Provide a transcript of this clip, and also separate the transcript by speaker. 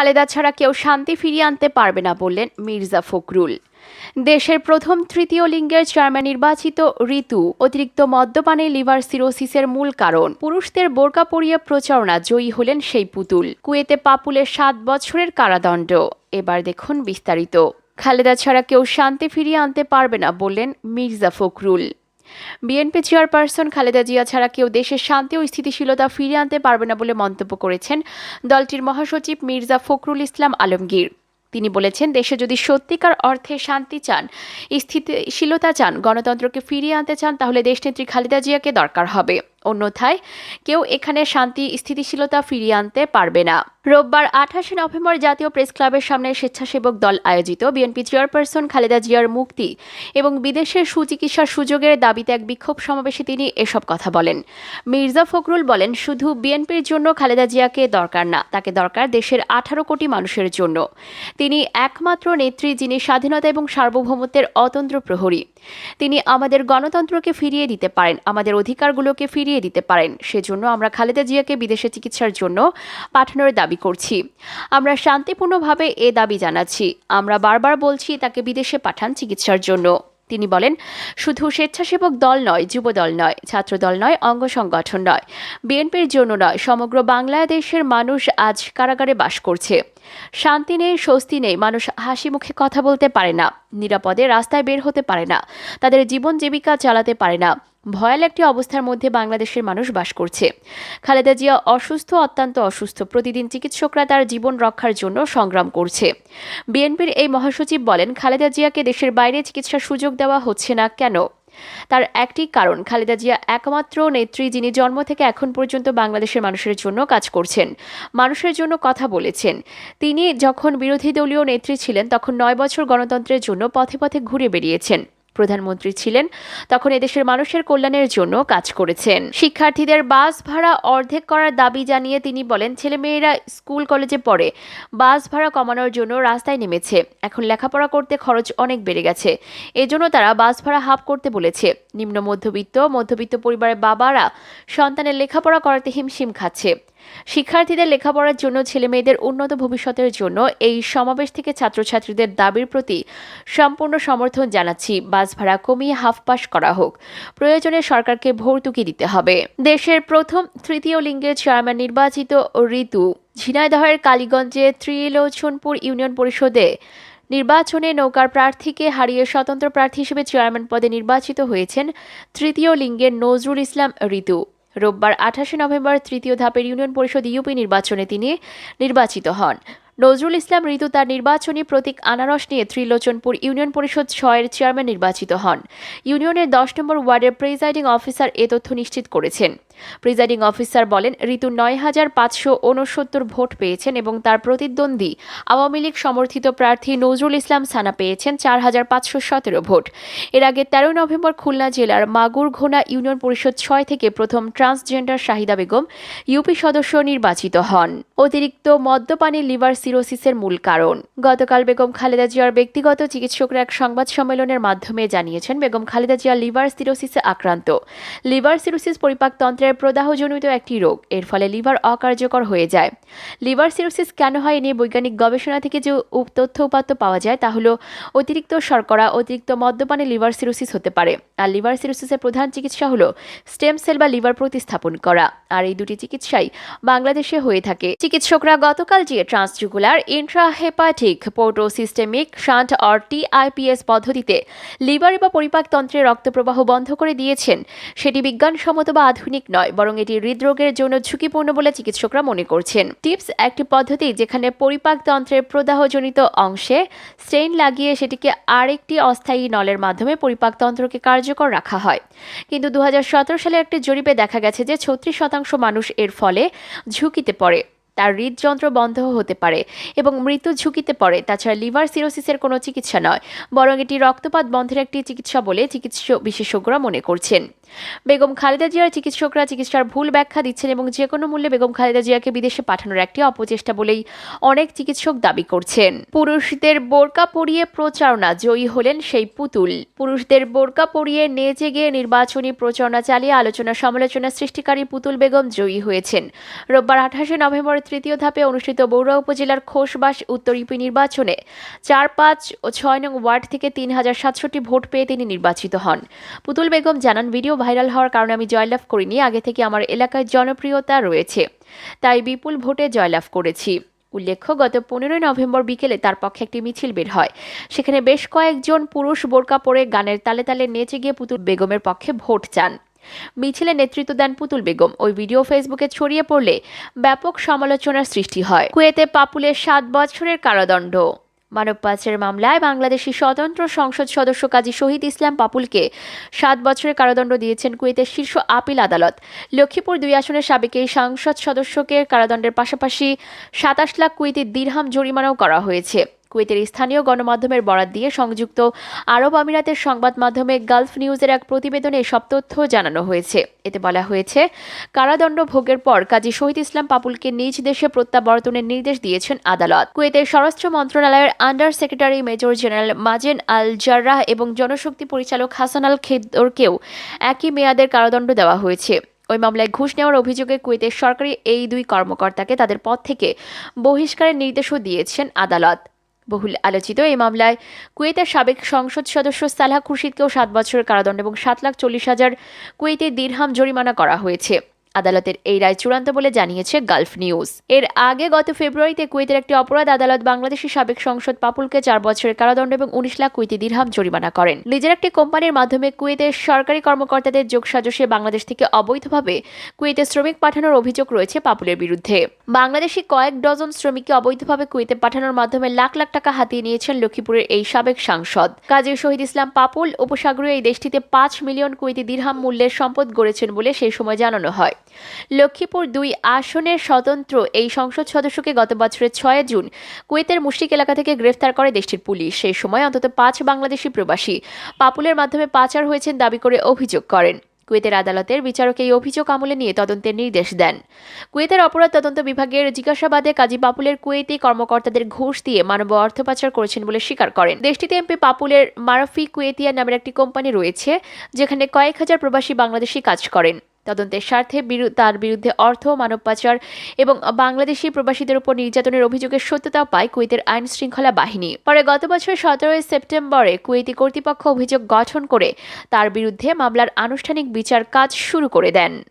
Speaker 1: খালেদা ছাড়া কেউ শান্তি ফিরিয়ে আনতে পারবে না বললেন মির্জা ফখরুল। দেশের প্রথম তৃতীয় লিঙ্গের চেয়ারম্যান নির্বাচিত ঋতু অতিরিক্ত মদ্যপানে লিভার সিরোসিসের মূল কারণ। পুরুষদের বোরকা পরিয়ে প্রচারণা জয়ী হলেন সেই পুতুল। কুয়েতে পাপুলের সাত বছরের কারাদণ্ড। এবার দেখুন বিস্তারিত। খালেদা ছাড়া কেউ শান্তি ফিরিয়ে আনতে পারবে না বললেন মির্জা ফখরুল। বিএনপি চেয়ারপারসন খালেদা জিয়া ছাড়া কেউ দেশের শান্তি ও স্থিতিশীলতা ফিরে আনতে পারবে না বলে মন্তব্য করেছেন দলটির মহাসচিব মির্জা ফখরুল ইসলাম আলমগীর। তিনি বলেছেন, দেশে যদি সত্যিকার অর্থে শান্তি চান, স্থিতিশীলতা চান, গণতন্ত্রকে ফিরিয়ে আনতে চান, তাহলে দেশনেত্রী খালেদা জিয়াকে দরকার হবে। অন্যথায় কেউ এখানে শান্তি, স্থিতিশীলতা ফিরিয়ে আনতে পারবে না। রোববার আঠাশে নভেম্বর জাতীয় প্রেস ক্লাবের সামনে স্বেচ্ছাসেবক দল আয়োজিত। বিএনপি চেয়ারপারসন খালেদা জিয়ার মুক্তি এবং বিদেশের সুচিকিৎসার সুযোগের দাবিতে এক বিক্ষোভ সমাবেশে তিনি এসব কথা বলেন। মির্জা ফখরুল বলেন, শুধু বিএনপির জন্য খালেদা জিয়াকে দরকার না, তাকে দরকার দেশের আঠারো কোটি মানুষের জন্য। তিনি একমাত্র নেত্রী যিনি স্বাধীনতা এবং সার্বভৌমত্বের অতন্ত্র প্রহরী। তিনি আমাদের গণতন্ত্রকে ফিরিয়ে দিতে পারেন, আমাদের অধিকারগুলোকে ফিরিয়ে দিতে পারেন। সেজন্য আমরা খালেদা জিয়াকে বিদেশে চিকিৎসার জন্য পাঠানোর দাবি করছি। আমরা শান্তিপূর্ণভাবে এ দাবি জানাচ্ছি। আমরা বারবার বলছি, তাকে বিদেশে পাঠান চিকিৎসার জন্য। তিনি বলেন, শুধু স্বেচ্ছাসেবক দল নয় যুব দল নয় ছাত্র দল নয়, অঙ্গ সংগঠন নয়। বিএনপির জন্য নয়, সমগ্র বাংলাদেশের মানুষ আজ কারাগারে বাস করছে। শান্তি নেই, স্বস্তি নেই, মানুষ হাসি মুখে কথা বলতে পারে না। নিরাপদে রাস্তায় বের হতে পারে না। তাদের জীবন জীবিকা চালাতে পারে না। ভয়াল একটি অবস্থার মধ্যে বাংলাদেশের মানুষ বাস করছে। খালেদা জিয়া অসুস্থ, অত্যন্ত অসুস্থ। প্রতিদিন চিকিৎসকরা তার জীবন রক্ষার জন্য সংগ্রাম করছে। বিএনপির এই মহাসচিব বলেন, খালেদা জিয়াকে দেশের বাইরে চিকিৎসার সুযোগ দেওয়া হচ্ছে না কেন? তার একটি কারণ, খালেদা জিয়া একমাত্র নেত্রী যিনি জন্ম থেকে এখন পর্যন্ত বাংলাদেশের মানুষের জন্য কাজ করছেন। মানুষের জন্য কথা বলেছেন। তিনি যখন বিরোধী দলীয় নেত্রী ছিলেন, তখন নয় বছর গণতন্ত্রের জন্য পথে পথে ঘুরে বেরিয়েছেন প্রধানমন্ত্রী ছিলেন, তখন এদেশের মানুষের কল্যাণের জন্য কাজ করেছেন। শিক্ষার্থীদের বাস ভাড়া অর্ধেক করার দাবি জানিয়ে তিনি বলেন, ছেলেমেয়েরা স্কুল, কলেজে পড়ে, বাস ভাড়া কমানোর জন্য রাস্তায় নেমেছে। এখন লেখাপড়া করতে খরচ অনেক বেড়ে গেছে। এজন্য তারা বাস ভাড়া হাফ করতে বলেছে। নিম্ন মধ্যবিত্ত মধ্যবিত্ত পরিবারের বাবারা সন্তানের লেখাপড়া করাতে হিমশিম খাচ্ছে। শিক্ষার্থীদের লেখাপড়ার জন্য ছেলেমেয়েদের উন্নত ভবিষ্যতের জন্য এই সমাবেশ থেকে ছাত্রছাত্রীদের দাবির প্রতি সম্পূর্ণ সমর্থন জানাচ্ছি। বাস ভাড়া কমিয়ে হাফ পাস করা হোক। প্রয়োজনে সরকারকে ভর্তুকি দিতে হবে। দেশের প্রথম তৃতীয় লিঙ্গের চেয়ারম্যান নির্বাচিত ঋতু ঝিনাইদহের কালীগঞ্জে ত্রিলোচনপুর ইউনিয়ন পরিষদে নির্বাচনে নৌকার প্রার্থীকে হারিয়ে স্বতন্ত্র প্রার্থী হিসেবে চেয়ারম্যান পদে নির্বাচিত হয়েছেন তৃতীয় লিঙ্গের নজরুল ইসলাম ঋতু। রোববার আঠাশে নভেম্বর তৃতীয় ধাপের ইউনিয়ন পরিষদ ইউপি নির্বাচনে তিনি নির্বাচিত হন। নজরুল ইসলাম ঋতু তার নির্বাচনী প্রতীক আনারস নিয়ে ত্রিলোচনপুর ইউনিয়ন পরিষদ ছয়ের চেয়ারম্যান নির্বাচিত হন। ইউনিয়নের দশ নম্বর ওয়ার্ডের প্রিজাইডিং অফিসার এ তথ্য নিশ্চিত করেছেন। প্রিজাইডিং অফিসার বলেন ঋতু নয় হাজার পাঁচশো উনসত্তর ভোট পেয়েছেন এবং তার প্রতিদ্বন্দ্বী আওয়ামী লীগ সমর্থিত প্রার্থী নজরুল ইসলাম সানা পেয়েছেন চার হাজার পাঁচশো সতেরো ভোট। এর আগে তেরোই নভেম্বর খুলনা জেলার মাগুরঘোনা ইউনিয়ন পরিষদ ছয় থেকে প্রথম ট্রান্সজেন্ডার শাহিদা বেগম ইউপি সদস্য নির্বাচিত হন। অতিরিক্ত মদ্যপানী লিভার সিরোসিসের মূল কারণ। গতকাল বেগম খালেদা জিয়ার ব্যক্তিগত চিকিৎসকরা এক সংবাদ সম্মেলনের মাধ্যমে জানিয়েছেন, বেগম খালেদা জিয়া লিভার সিরোসিসে আক্রান্ত। লিভার সিরোসিস পরিপাকতন্ত্রের প্রদাহজনিত একটি রোগ। এর ফলে লিভার অকার্যকর হয়ে যায়। লিভার সিরোসিস কেন হয় এ নিয়ে বৈজ্ঞানিক গবেষণা থেকে যে তথ্য উপাত্ত পাওয়া যায় তা হলো অতিরিক্ত শর্করা, অতিরিক্ত মদ্যপানে লিভার সিরোসিস হতে পারে। আর লিভার সিরোসিসের প্রধান চিকিৎসা হলো স্টেম সেল বা লিভার প্রতিস্থাপন করা। আর এই দুটি চিকিৎসাই বাংলাদেশে হয়ে থাকে। চিকিৎসকরা গতকাল যে transjugular intrahepatic portosystemic shunt or TIPS পদ্ধতিতে লিভার বা পরিপাকতন্ত্রে রক্ত প্রবাহ বন্ধ করে দিয়েছেন। সেটি বিজ্ঞানসম্মত বা আধুনিক নয়, বরং এটি হৃদরোগের জন্য ঝুঁকিপূর্ণ বলে চিকিৎসকরা মনে করছেন। টিপস একটি পদ্ধতি যেখানে পরিপাকতন্ত্রের প্রদাহজনিত অংশে স্টেইন লাগিয়ে সেটিকে আরেকটি অস্থায়ী নলের মাধ্যমে পরিপাকতন্ত্রকে কার্যকর রাখা হয়। কিন্তু দুহাজার সতেরো সালে একটি জরিপে দেখা গেছে যে ছত্রিশ শতাংশ মানুষ এর ফলে ঝুঁকিতে পড়ে। তার হৃদযন্ত্র বন্ধ হতে পারে এবং মৃত্যু ঝুঁকিতে পড়ে। তাছাড়া লিভার সিরোসিসের কোনো চিকিৎসা নয়, বরং এটি রক্তপাত বন্ধের একটি চিকিৎসা বলে চিকিৎসক বিশেষজ্ঞরা মনে করছেন। বেগম খালেদা জিয়ার চিকিৎসকরা চিকিৎসার ভুল ব্যাখ্যা দিচ্ছেন এবং যে কোনো মূল্যে বেগম খালেদা জিয়াকে বিদেশে পাঠানোর একটি অপচেষ্টা বলেই অনেক চিকিৎসক দাবি করছেন। পুরুষদের বোরকা পরিয়ে প্রচারণা জয়ী হলেন সেই পুতুল। পুরুষদের বোরকা পরিয়ে নেচে গিয়ে নির্বাচনী প্রচারণা চালিয়ে আলোচনা সমালোচনা সৃষ্টিকারী পুতুল বেগম জয়ী হয়েছেন। রোববার আঠাশে নভেম্বর তৃতীয় ধাপে অনুষ্ঠিত বৌড়া উপজেলার খোসবাস উত্তর ইউপি নির্বাচনে চার পাঁচ ও ছয় নং ওয়ার্ড থেকে তিন হাজার সাতষট্টি ভোট পেয়ে তিনি নির্বাচিত হন। পুতুল বেগম জানান, ভিডিও ভাইরাল হওয়ার কারণে আমি জয়লাভ করিনি। আগে থেকে আমার এলাকায় জনপ্রিয়তা রয়েছে। তাই বিপুল ভোটে জয়লাভ করেছি। উল্লেখ্য, গত পনেরোই নভেম্বর বিকেলে তার পক্ষে একটি মিছিল বের হয়। সেখানে বেশ কয়েকজন পুরুষ বোরকা পরে গানের তালে তালে নেচে গিয়ে পুতুল বেগমের পক্ষে ভোট চান। মিছিলে নেতৃত্ব দেন পুতুল বেগম। ওই ভিডিও ফেসবুকে ছড়িয়ে পড়লে ব্যাপক সমালোচনার সৃষ্টি হয়। কুয়েতে পাপুলের সাত বছরের কারাদণ্ড। মানব পাচারের মামলায় বাংলাদেশি স্বতন্ত্র সংসদ সদস্য কাজী শহীদ ইসলাম পাপুলকে সাত বছরের কারাদণ্ড দিয়েছেন কুয়েতের শীর্ষ আপিল আদালত। লক্ষ্মীপুর দুই আসনের সাবেক এই সংসদ সদস্যকে কারাদণ্ডের পাশাপাশি সাতাশ লাখ কুয়েতি দিরহাম জরিমানাও করা হয়েছে। কুয়েতের স্থানীয় গণমাধ্যমের বরাত দিয়ে সংযুক্ত আরব আমিরাতের সংবাদ মাধ্যমে গালফ নিউজের এক প্রতিবেদনে এসব তথ্য জানানো হয়েছে। এতে বলা হয়েছে, কারাদণ্ড ভোগের পর কাজী শহীদ ইসলাম পাপুলকে নিজ দেশে প্রত্যাবর্তনের নির্দেশ দিয়েছেন আদালত। কুয়েতের স্বরাষ্ট্র মন্ত্রণালয়ের under secretary major general Mazen Al Jarrah এবং জনশক্তি পরিচালক হাসান আল খেদরকেও একই মেয়াদের কারাদণ্ড দেওয়া হয়েছে। ওই মামলায় ঘুষ নেওয়ার অভিযোগে কুয়েতের সরকারি এই দুই কর্মকর্তাকে তাদের পদ থেকে বহিষ্কারের নির্দেশও দিয়েছেন আদালত। বহুল আলোচিত। এই মামলায় কুয়েতের সাবেক সংসদ সদস্য সালাহ খুরশিদকেও সাত বছরের কারাদণ্ড এবং সাত লাখ চল্লিশ হাজার কুয়েতে দীর্হাম জরিমানা করা হয়েছে। আদালতের এই রায় চূড়ান্ত বলে জানিয়েছে গালফ নিউজ। এর আগে গত ফেব্রুয়ারিতে কুয়েতের একটি অপরাধ আদালত বাংলাদেশি সাবেক সংসদ পাপুলকে চার বছরের কারাদণ্ড এবং উনিশ লাখ কুয়েতি দিরহাম জরিমানা করেন। নিজের একটি কোম্পানির মাধ্যমে কুয়েতের সরকারি কর্মকর্তাদের যোগসাজশে বাংলাদেশ থেকে অবৈধভাবে কুয়েতে শ্রমিক পাঠানোর অভিযোগ রয়েছে পাপুলের বিরুদ্ধে। বাংলাদেশি কয়েক ডজন শ্রমিককে অবৈধভাবে কুয়েতে পাঠানোর মাধ্যমে লাখ লাখ টাকা হাতিয়ে নিয়েছেন লক্ষ্মীপুরের এই সাবেক সাংসদ। কাজী শহীদ ইসলাম পাপুল উপসাগরীয় এই দেশটিতে পাঁচ মিলিয়ন কুয়েতি দিরহাম মূল্যের সম্পদ গড়েছেন বলে সেই সময় জানানো হয়। লক্ষ্মীপুর দুই আসনের স্বতন্ত্র এই সংসদ সদস্যকে গত বছরের ছয় জুন কুয়েতের মুশরিক এলাকা থেকে গ্রেফতার করে দেশটির পুলিশ। সেই সময় অন্তত পাঁচ বাংলাদেশি প্রবাসী পাপুলের মাধ্যমে পাচার হয়েছেন দাবি করে অভিযোগ করেন। কুয়েতের আদালতের বিচারক এই অভিযোগ আমলে নিয়ে তদন্তের নির্দেশ দেন। কুয়েতের অপরাধ তদন্ত বিভাগের জিজ্ঞাসাবাদে কাজী পাপুলের কুয়েতি কর্মকর্তাদের ঘুষ দিয়ে মানব অর্থ পাচার করেছেন বলে স্বীকার করেন। দেশটিতে এমপি পাপুলের মারাফি কুয়েতিয়া নামের একটি কোম্পানি রয়েছে, যেখানে কয়েক হাজার প্রবাসী বাংলাদেশি কাজ করেন। তদন্তের স্বার্থে বিরু- তার বিরুদ্ধে অর্থ মানব পাচার এবং বাংলাদেশি প্রবাসীদের উপর নির্যাতনের অভিযোগের সত্যতা পায় কুয়েতের আইন শৃঙ্খলা বাহিনী। পরে গত বছর সতেরোই সেপ্টেম্বরে কুয়েতি কর্তৃপক্ষ অভিযোগ গঠন করে তার বিরুদ্ধে মামলার আনুষ্ঠানিক বিচার কাজ শুরু করে দেন।